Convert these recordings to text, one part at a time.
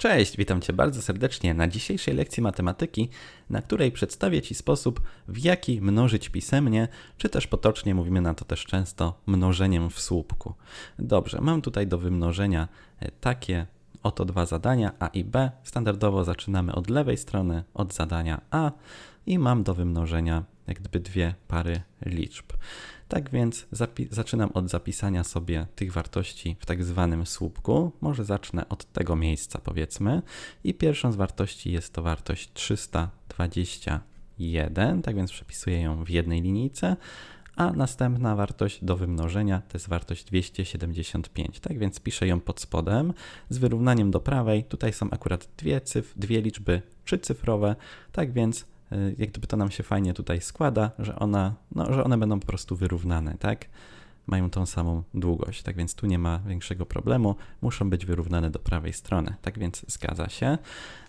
Cześć, witam Cię bardzo serdecznie na dzisiejszej lekcji matematyki, na której przedstawię Ci sposób, w jaki mnożyć pisemnie, czy też potocznie mówimy na to też często mnożeniem w słupku. Dobrze, mam tutaj do wymnożenia e, takie oto dwa zadania A i B. Standardowo zaczynamy od lewej strony, od zadania A i mam do wymnożenia jak gdyby dwie pary liczb. Tak więc zaczynam od zapisania sobie tych wartości w tak zwanym słupku. Może zacznę od tego miejsca, powiedzmy. I pierwszą z wartości jest to wartość 321, tak więc przepisuję ją w jednej linijce. A następna wartość do wymnożenia to jest wartość 275. Tak więc piszę ją pod spodem z wyrównaniem do prawej. Tutaj są akurat dwie, cyf dwie liczby trzycyfrowe, tak więc jak gdyby to nam się fajnie tutaj składa, że, ona, no, że one będą po prostu wyrównane, tak? Mają tą samą długość, tak więc tu nie ma większego problemu, muszą być wyrównane do prawej strony, tak więc zgadza się.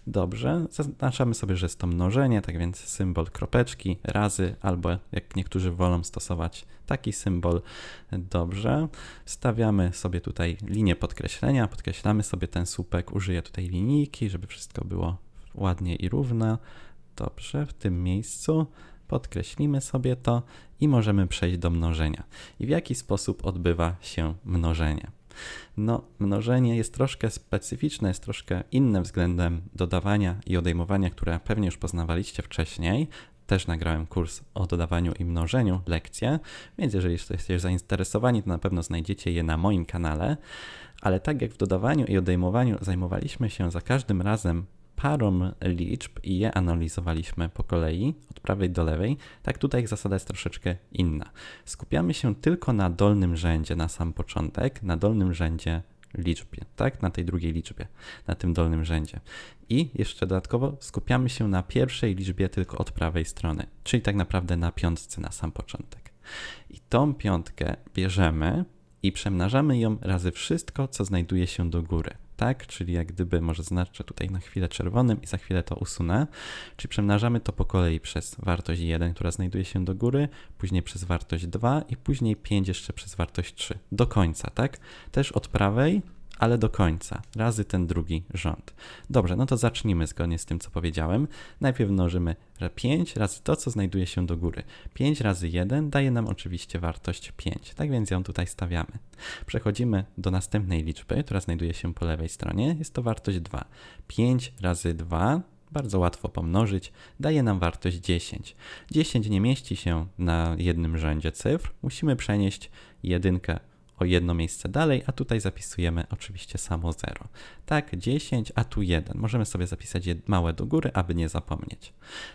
Dobrze, zaznaczamy sobie, że jest to mnożenie, tak więc symbol kropeczki, razy, albo jak niektórzy wolą stosować taki symbol. Dobrze, stawiamy sobie tutaj linię podkreślenia, podkreślamy sobie ten słupek, użyję tutaj linijki, żeby wszystko było ładnie i równo. Dobrze, w tym miejscu podkreślimy sobie to i możemy przejść do mnożenia. I w jaki sposób odbywa się mnożenie? No, mnożenie jest troszkę specyficzne, jest troszkę inne względem dodawania i odejmowania, które pewnie już poznawaliście wcześniej. Też nagrałem kurs o dodawaniu i mnożeniu, lekcje, więc jeżeli jesteście zainteresowani, to na pewno znajdziecie je na moim kanale. Ale tak jak w dodawaniu i odejmowaniu zajmowaliśmy się za każdym razem parą liczb i je analizowaliśmy po kolei, od prawej do lewej, tak tutaj zasada jest troszeczkę inna. Skupiamy się tylko na dolnym rzędzie na sam początek, na dolnym rzędzie liczbie, tak? Na tej drugiej liczbie, na tym dolnym rzędzie. I jeszcze dodatkowo skupiamy się na pierwszej liczbie tylko od prawej strony, czyli tak naprawdę na piątce na sam początek. I tą piątkę bierzemy i przemnażamy ją razy wszystko, co znajduje się do góry tak? Czyli jak gdyby, może znaczę tutaj na chwilę czerwonym i za chwilę to usunę. Czyli przemnażamy to po kolei przez wartość 1, która znajduje się do góry, później przez wartość 2 i później 5 jeszcze przez wartość 3. Do końca, tak? Też od prawej ale do końca, razy ten drugi rząd. Dobrze, no to zacznijmy zgodnie z tym, co powiedziałem. Najpierw mnożymy 5 razy to, co znajduje się do góry. 5 razy 1 daje nam oczywiście wartość 5, tak więc ją tutaj stawiamy. Przechodzimy do następnej liczby, która znajduje się po lewej stronie. Jest to wartość 2. 5 razy 2 bardzo łatwo pomnożyć, daje nam wartość 10. 10 nie mieści się na jednym rzędzie cyfr, musimy przenieść jedynkę o jedno miejsce dalej, a tutaj zapisujemy oczywiście samo 0. Tak, 10, a tu 1. Możemy sobie zapisać małe do góry, aby nie zapomnieć.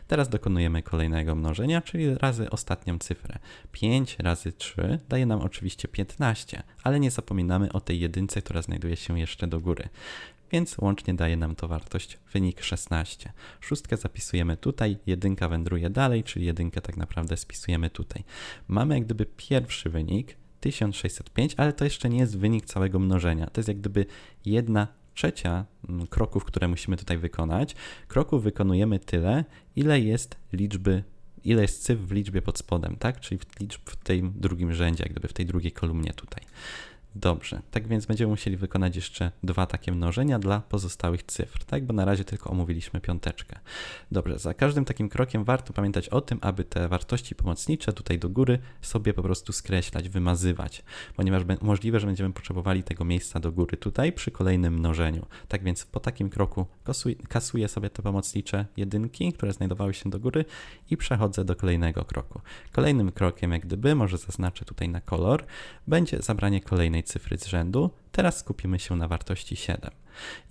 Teraz dokonujemy kolejnego mnożenia, czyli razy ostatnią cyfrę. 5 razy 3 daje nam oczywiście 15, ale nie zapominamy o tej jedynce, która znajduje się jeszcze do góry więc łącznie daje nam to wartość wynik 16. Szóstkę zapisujemy tutaj, jedynka wędruje dalej, czyli jedynkę tak naprawdę spisujemy tutaj. Mamy jak gdyby pierwszy wynik, 1605, ale to jeszcze nie jest wynik całego mnożenia. To jest jak gdyby jedna trzecia mm, kroków, które musimy tutaj wykonać. Kroków wykonujemy tyle, ile jest liczby, ile jest cyfr w liczbie pod spodem, tak? Czyli w liczb w tym drugim rzędzie, jak gdyby w tej drugiej kolumnie tutaj. Dobrze, tak więc będziemy musieli wykonać jeszcze dwa takie mnożenia dla pozostałych cyfr, tak? Bo na razie tylko omówiliśmy piąteczkę. Dobrze, za każdym takim krokiem warto pamiętać o tym, aby te wartości pomocnicze tutaj do góry sobie po prostu skreślać, wymazywać, ponieważ możliwe, że będziemy potrzebowali tego miejsca do góry tutaj przy kolejnym mnożeniu. Tak więc po takim kroku kasuję sobie te pomocnicze jedynki, które znajdowały się do góry i przechodzę do kolejnego kroku. Kolejnym krokiem, jak gdyby, może zaznaczę tutaj na kolor, będzie zabranie kolejnej cyfry z rzędu, teraz skupimy się na wartości 7.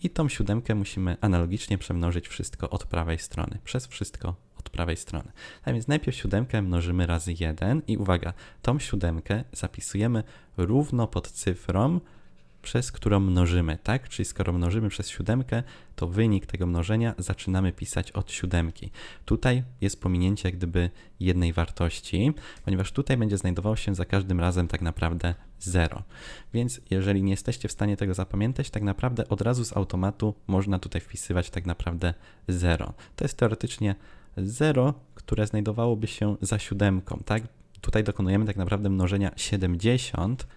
I tą siódemkę musimy analogicznie przemnożyć wszystko od prawej strony, przez wszystko od prawej strony. A więc najpierw siódemkę mnożymy razy 1 i uwaga, tą siódemkę zapisujemy równo pod cyfrą, przez którą mnożymy, tak? Czyli skoro mnożymy przez siódemkę, to wynik tego mnożenia zaczynamy pisać od siódemki. Tutaj jest pominięcie jak gdyby jednej wartości, ponieważ tutaj będzie znajdował się za każdym razem tak naprawdę 0. Więc jeżeli nie jesteście w stanie tego zapamiętać, tak naprawdę od razu z automatu można tutaj wpisywać tak naprawdę 0. To jest teoretycznie 0, które znajdowałoby się za siódemką, tak? Tutaj dokonujemy tak naprawdę mnożenia 70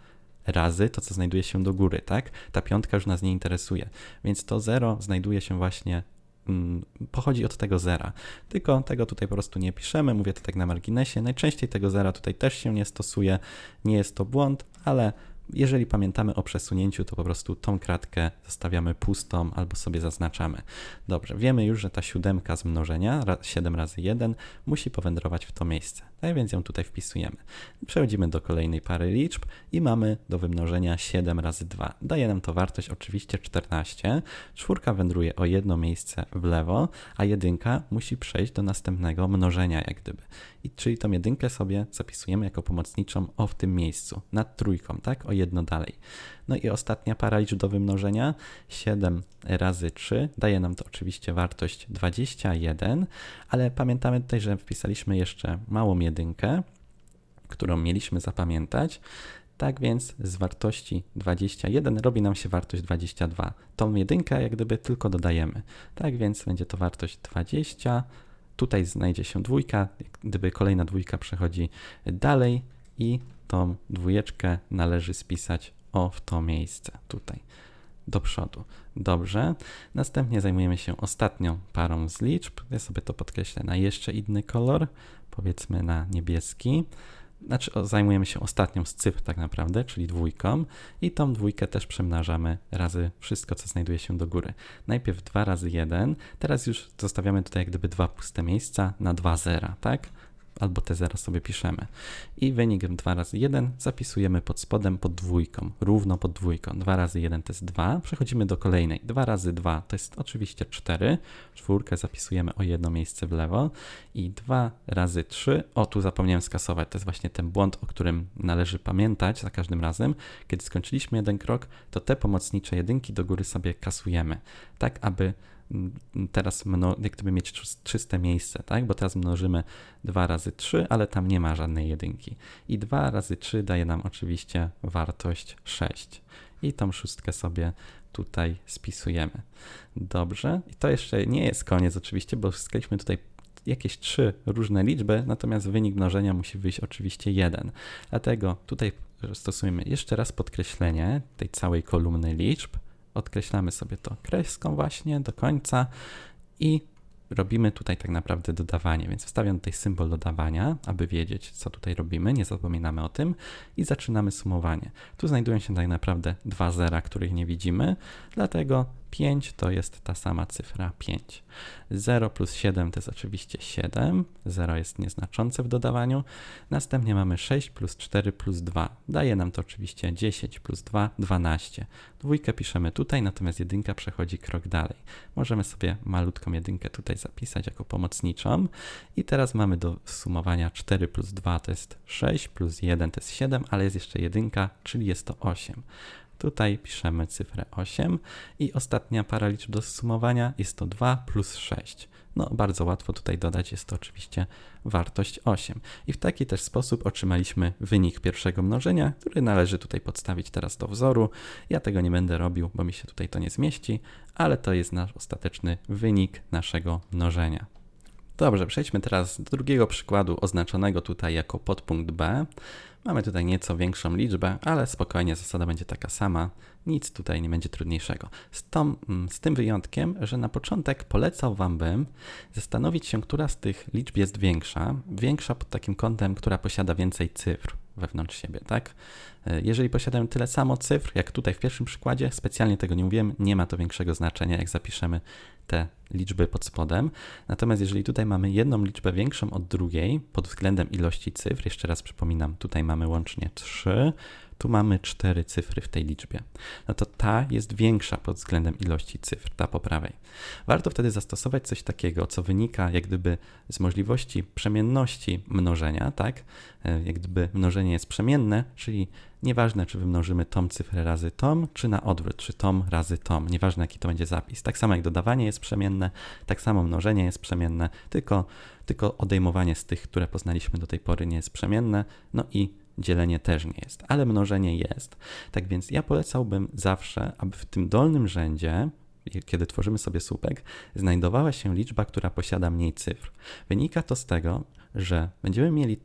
razy to, co znajduje się do góry, tak? Ta piątka już nas nie interesuje, więc to 0 znajduje się właśnie mm, pochodzi od tego zera. Tylko tego tutaj po prostu nie piszemy, mówię to tak na marginesie. Najczęściej tego zera tutaj też się nie stosuje, nie jest to błąd, ale jeżeli pamiętamy o przesunięciu, to po prostu tą kratkę zostawiamy pustą albo sobie zaznaczamy. Dobrze, wiemy już, że ta siódemka z mnożenia, 7 razy 1, musi powędrować w to miejsce. Tak więc ją tutaj wpisujemy. Przechodzimy do kolejnej pary liczb i mamy do wymnożenia 7 razy 2. Daje nam to wartość oczywiście 14. Czwórka wędruje o jedno miejsce w lewo, a jedynka musi przejść do następnego mnożenia jak gdyby. I czyli tą jedynkę sobie zapisujemy jako pomocniczą o w tym miejscu, nad trójką, tak? O jedno dalej. No i ostatnia para liczb do wymnożenia 7 razy 3 daje nam to oczywiście wartość 21, ale pamiętamy tutaj, że wpisaliśmy jeszcze małą jedynkę, którą mieliśmy zapamiętać. Tak więc z wartości 21 robi nam się wartość 22. Tą jedynkę jak gdyby tylko dodajemy. Tak więc będzie to wartość 20. Tutaj znajdzie się dwójka, gdyby kolejna dwójka przechodzi dalej i tą dwójeczkę należy spisać o w to miejsce tutaj do przodu. Dobrze. Następnie zajmujemy się ostatnią parą z liczb. Ja sobie to podkreślę na jeszcze inny kolor, powiedzmy na niebieski. Znaczy zajmujemy się ostatnią z cyfr tak naprawdę, czyli dwójką i tą dwójkę też przemnażamy razy wszystko, co znajduje się do góry. Najpierw 2 razy 1, teraz już zostawiamy tutaj jak gdyby dwa puste miejsca na 2 zera, tak? Albo te 0 sobie piszemy. I wynik 2 razy 1 zapisujemy pod spodem pod dwójką, równo pod dwójką. 2 razy 1 to jest 2. Przechodzimy do kolejnej. 2 razy 2 to jest oczywiście 4. Czwórkę zapisujemy o jedno miejsce w lewo. I 2 razy 3, o tu zapomniałem skasować, to jest właśnie ten błąd, o którym należy pamiętać za każdym razem. Kiedy skończyliśmy jeden krok, to te pomocnicze jedynki do góry sobie kasujemy, tak aby teraz mno, jak gdyby mieć czyste miejsce, tak? Bo teraz mnożymy 2 razy 3, ale tam nie ma żadnej jedynki. I 2 razy 3 daje nam oczywiście wartość 6. I tą szóstkę sobie tutaj spisujemy. Dobrze. I to jeszcze nie jest koniec oczywiście, bo zyskaliśmy tutaj jakieś trzy różne liczby, natomiast wynik mnożenia musi wyjść oczywiście 1. Dlatego tutaj stosujemy jeszcze raz podkreślenie tej całej kolumny liczb odkreślamy sobie to kreską właśnie do końca i robimy tutaj tak naprawdę dodawanie, więc wstawiam tutaj symbol dodawania, aby wiedzieć, co tutaj robimy, nie zapominamy o tym i zaczynamy sumowanie. Tu znajdują się tak naprawdę dwa zera, których nie widzimy, dlatego 5 to jest ta sama cyfra 5. 0 plus 7 to jest oczywiście 7, 0 jest nieznaczące w dodawaniu. Następnie mamy 6 plus 4 plus 2. Daje nam to oczywiście 10 plus 2, 12. Dwójkę piszemy tutaj, natomiast jedynka przechodzi krok dalej. Możemy sobie malutką jedynkę tutaj zapisać jako pomocniczą. I teraz mamy do sumowania 4 plus 2 to jest 6, plus 1 to jest 7, ale jest jeszcze jedynka, czyli jest to 8. Tutaj piszemy cyfrę 8 i ostatnia para liczb do sumowania jest to 2 plus 6. No, bardzo łatwo tutaj dodać, jest to oczywiście wartość 8. I w taki też sposób otrzymaliśmy wynik pierwszego mnożenia, który należy tutaj podstawić teraz do wzoru. Ja tego nie będę robił, bo mi się tutaj to nie zmieści, ale to jest nasz ostateczny wynik naszego mnożenia. Dobrze, przejdźmy teraz do drugiego przykładu oznaczonego tutaj jako podpunkt B. Mamy tutaj nieco większą liczbę, ale spokojnie zasada będzie taka sama. Nic tutaj nie będzie trudniejszego. Z, tą, mm, z tym wyjątkiem, że na początek polecał Wam bym zastanowić się, która z tych liczb jest większa. Większa pod takim kątem, która posiada więcej cyfr wewnątrz siebie, tak? E, jeżeli posiadają tyle samo cyfr, jak tutaj w pierwszym przykładzie, specjalnie tego nie mówiłem, nie ma to większego znaczenia, jak zapiszemy te liczby pod spodem. Natomiast jeżeli tutaj mamy jedną liczbę większą od drugiej pod względem ilości cyfr, jeszcze raz przypominam, tutaj mamy łącznie 3, tu mamy 4 cyfry w tej liczbie. No to ta jest większa pod względem ilości cyfr, ta po prawej. Warto wtedy zastosować coś takiego, co wynika jak gdyby z możliwości przemienności mnożenia, tak? E, jak gdyby mnożenie jest przemienne, czyli Nieważne, czy wymnożymy tom cyfrę razy tom, czy na odwrót, czy tom razy tom. Nieważne, jaki to będzie zapis. Tak samo jak dodawanie jest przemienne, tak samo mnożenie jest przemienne, tylko, tylko odejmowanie z tych, które poznaliśmy do tej pory nie jest przemienne. No i dzielenie też nie jest, ale mnożenie jest. Tak więc ja polecałbym zawsze, aby w tym dolnym rzędzie kiedy tworzymy sobie słupek, znajdowała się liczba, która posiada mniej cyfr. Wynika to z tego, że będziemy mieli,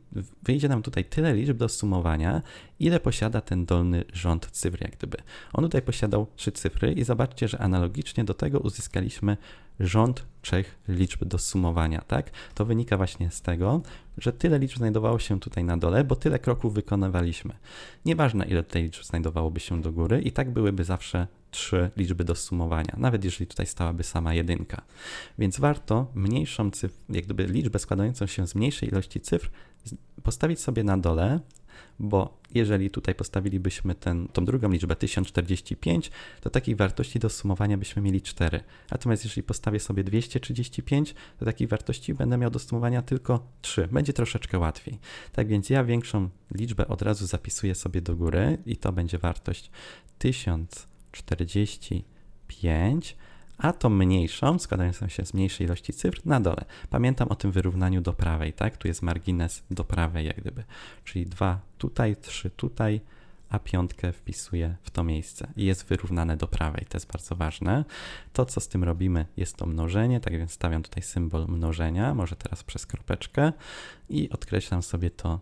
wyjdzie nam tutaj tyle liczb do sumowania, ile posiada ten dolny rząd cyfr, jak gdyby. On tutaj posiadał trzy cyfry i zobaczcie, że analogicznie do tego uzyskaliśmy rząd trzech liczb do sumowania, tak? To wynika właśnie z tego, że tyle liczb znajdowało się tutaj na dole, bo tyle kroków wykonywaliśmy. Nieważne, ile tutaj liczb znajdowałoby się do góry, i tak byłyby zawsze trzy liczby do sumowania, nawet jeżeli tutaj stałaby sama jedynka. Więc warto mniejszą cyfr, jak gdyby liczbę składającą się z mniejszej ilości cyfr postawić sobie na dole, bo jeżeli tutaj postawilibyśmy ten, tą drugą liczbę 1045, to takiej wartości do sumowania byśmy mieli 4. Natomiast jeżeli postawię sobie 235, to takiej wartości będę miał do sumowania tylko 3. Będzie troszeczkę łatwiej. Tak więc ja większą liczbę od razu zapisuję sobie do góry i to będzie wartość 1045 a tą mniejszą, składającą się z mniejszej ilości cyfr, na dole. Pamiętam o tym wyrównaniu do prawej, tak? Tu jest margines do prawej, jak gdyby. Czyli 2 tutaj, 3 tutaj, a piątkę wpisuję w to miejsce i jest wyrównane do prawej. To jest bardzo ważne. To, co z tym robimy, jest to mnożenie, tak więc stawiam tutaj symbol mnożenia, może teraz przez kropeczkę i odkreślam sobie to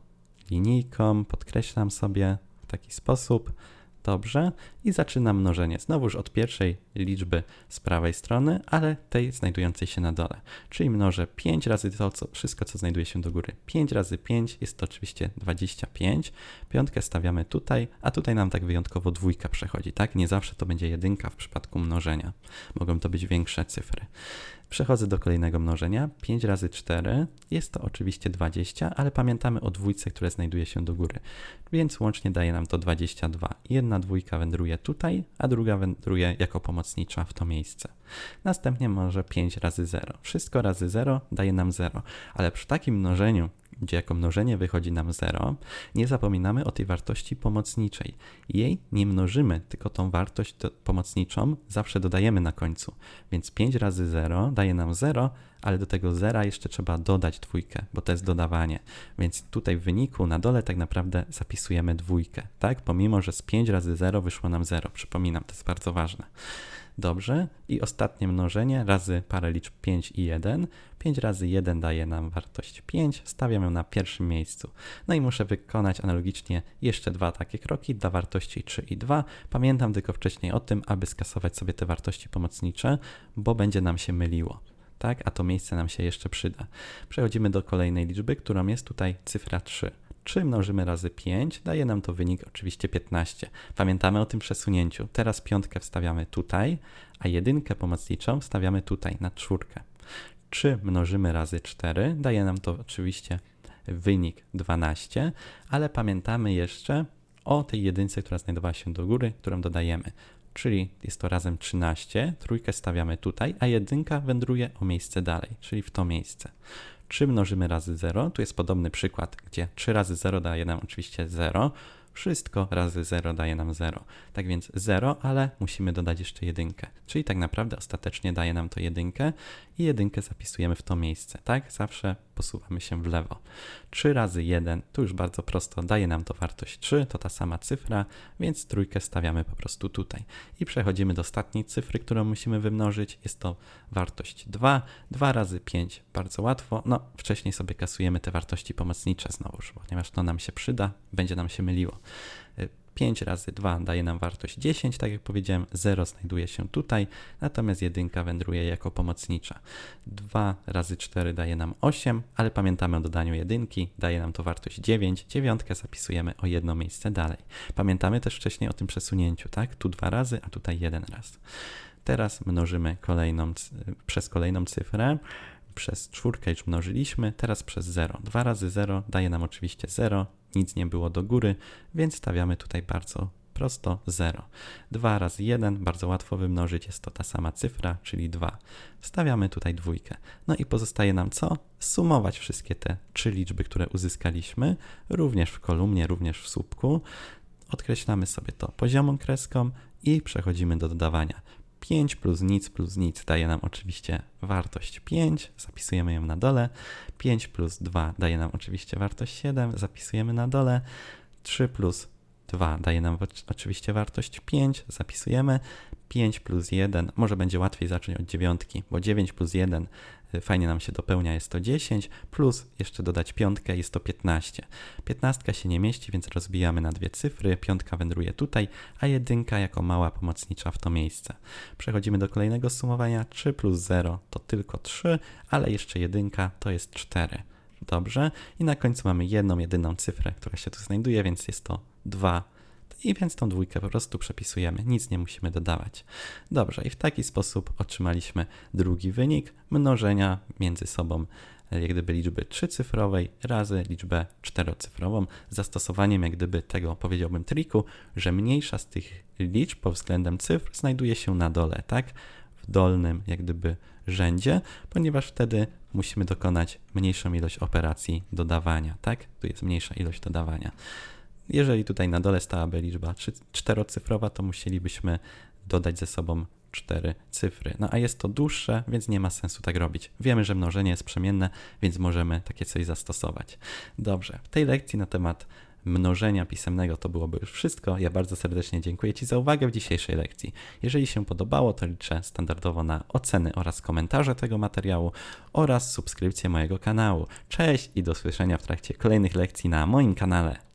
linijką, podkreślam sobie w taki sposób Dobrze. I zaczynam mnożenie. Znowuż od pierwszej liczby z prawej strony, ale tej znajdującej się na dole. Czyli mnożę 5 razy to, co, wszystko, co znajduje się do góry. 5 razy 5 jest to oczywiście 25. Piątkę stawiamy tutaj, a tutaj nam tak wyjątkowo dwójka przechodzi, tak? Nie zawsze to będzie jedynka w przypadku mnożenia. Mogą to być większe cyfry. Przechodzę do kolejnego mnożenia. 5 razy 4 jest to oczywiście 20, ale pamiętamy o dwójce, która znajduje się do góry. Więc łącznie daje nam to 22. Jedna dwójka wędruje tutaj, a druga wędruje jako pomocnicza w to miejsce. Następnie może 5 razy 0. Wszystko razy 0 daje nam 0, ale przy takim mnożeniu gdzie jako mnożenie wychodzi nam 0, nie zapominamy o tej wartości pomocniczej. Jej nie mnożymy, tylko tą wartość pomocniczą zawsze dodajemy na końcu. Więc 5 razy 0 daje nam 0, ale do tego zera jeszcze trzeba dodać dwójkę, bo to jest dodawanie. Więc tutaj w wyniku na dole tak naprawdę zapisujemy dwójkę, tak? Pomimo, że z 5 razy 0 wyszło nam 0. Przypominam, to jest bardzo ważne. Dobrze. I ostatnie mnożenie razy parę liczb 5 i 1. 5 razy 1 daje nam wartość 5. Stawiam ją na pierwszym miejscu. No i muszę wykonać analogicznie jeszcze dwa takie kroki dla wartości 3 i 2. Pamiętam tylko wcześniej o tym, aby skasować sobie te wartości pomocnicze, bo będzie nam się myliło tak? A to miejsce nam się jeszcze przyda. Przechodzimy do kolejnej liczby, którą jest tutaj cyfra 3. 3 mnożymy razy 5, daje nam to wynik oczywiście 15. Pamiętamy o tym przesunięciu. Teraz piątkę wstawiamy tutaj, a jedynkę pomocniczą wstawiamy tutaj na czwórkę. 3 mnożymy razy 4, daje nam to oczywiście wynik 12, ale pamiętamy jeszcze o tej jedynce, która znajdowała się do góry, którą dodajemy. Czyli jest to razem 13, trójkę stawiamy tutaj, a jedynka wędruje o miejsce dalej, czyli w to miejsce. 3 mnożymy razy 0. Tu jest podobny przykład, gdzie 3 razy 0 daje nam oczywiście 0. Wszystko razy 0 daje nam 0. Tak więc 0, ale musimy dodać jeszcze jedynkę. Czyli tak naprawdę ostatecznie daje nam to jedynkę i jedynkę zapisujemy w to miejsce. Tak? Zawsze posuwamy się w lewo. 3 razy 1 to już bardzo prosto daje nam to wartość 3, to ta sama cyfra, więc trójkę stawiamy po prostu tutaj. I przechodzimy do ostatniej cyfry, którą musimy wymnożyć. Jest to wartość 2. 2 razy 5 bardzo łatwo. No, wcześniej sobie kasujemy te wartości pomocnicze znowuż, ponieważ to nam się przyda, będzie nam się myliło. 5 razy 2 daje nam wartość 10, tak jak powiedziałem, 0 znajduje się tutaj, natomiast 1 wędruje jako pomocnicza. 2 razy 4 daje nam 8, ale pamiętamy o dodaniu jedynki, daje nam to wartość 9, dziewiątkę zapisujemy o jedno miejsce dalej. Pamiętamy też wcześniej o tym przesunięciu, tak? Tu dwa razy, a tutaj jeden raz. Teraz mnożymy kolejną, przez kolejną cyfrę przez czwórkę już mnożyliśmy, teraz przez 0. 2 razy 0 daje nam oczywiście 0, nic nie było do góry, więc stawiamy tutaj bardzo prosto 0. 2 razy 1 bardzo łatwo wymnożyć, jest to ta sama cyfra, czyli 2. Wstawiamy tutaj dwójkę. No i pozostaje nam co? Sumować wszystkie te trzy liczby, które uzyskaliśmy, również w kolumnie, również w słupku. Odkreślamy sobie to poziomą kreską i przechodzimy do dodawania. 5 plus nic plus nic daje nam oczywiście wartość 5, zapisujemy ją na dole. 5 plus 2 daje nam oczywiście wartość 7, zapisujemy na dole. 3 plus 2 daje nam oczywiście wartość 5, zapisujemy. 5 plus 1, może będzie łatwiej zacząć od dziewiątki, bo 9 plus 1 y, fajnie nam się dopełnia, jest to 10, plus jeszcze dodać piątkę, jest to 15. 15 się nie mieści, więc rozbijamy na dwie cyfry, piątka wędruje tutaj, a jedynka jako mała pomocnicza w to miejsce. Przechodzimy do kolejnego sumowania, 3 plus 0 to tylko 3, ale jeszcze jedynka to jest 4. Dobrze. I na końcu mamy jedną, jedyną cyfrę, która się tu znajduje, więc jest to 2. I więc tą dwójkę po prostu przepisujemy, nic nie musimy dodawać. Dobrze, i w taki sposób otrzymaliśmy drugi wynik mnożenia między sobą e, jak gdyby liczby trzycyfrowej razy liczbę czterocyfrową, zastosowaniem jak gdyby tego, powiedziałbym, triku, że mniejsza z tych liczb pod względem cyfr znajduje się na dole, tak? W dolnym jak gdyby rzędzie, ponieważ wtedy musimy dokonać mniejszą ilość operacji dodawania, tak? Tu jest mniejsza ilość dodawania. Jeżeli tutaj na dole stałaby liczba czterocyfrowa, to musielibyśmy dodać ze sobą cztery cyfry. No a jest to dłuższe, więc nie ma sensu tak robić. Wiemy, że mnożenie jest przemienne, więc możemy takie coś zastosować. Dobrze, w tej lekcji na temat mnożenia pisemnego to byłoby już wszystko. Ja bardzo serdecznie dziękuję Ci za uwagę w dzisiejszej lekcji. Jeżeli się podobało, to liczę standardowo na oceny oraz komentarze tego materiału oraz subskrypcję mojego kanału. Cześć i do słyszenia w trakcie kolejnych lekcji na moim kanale.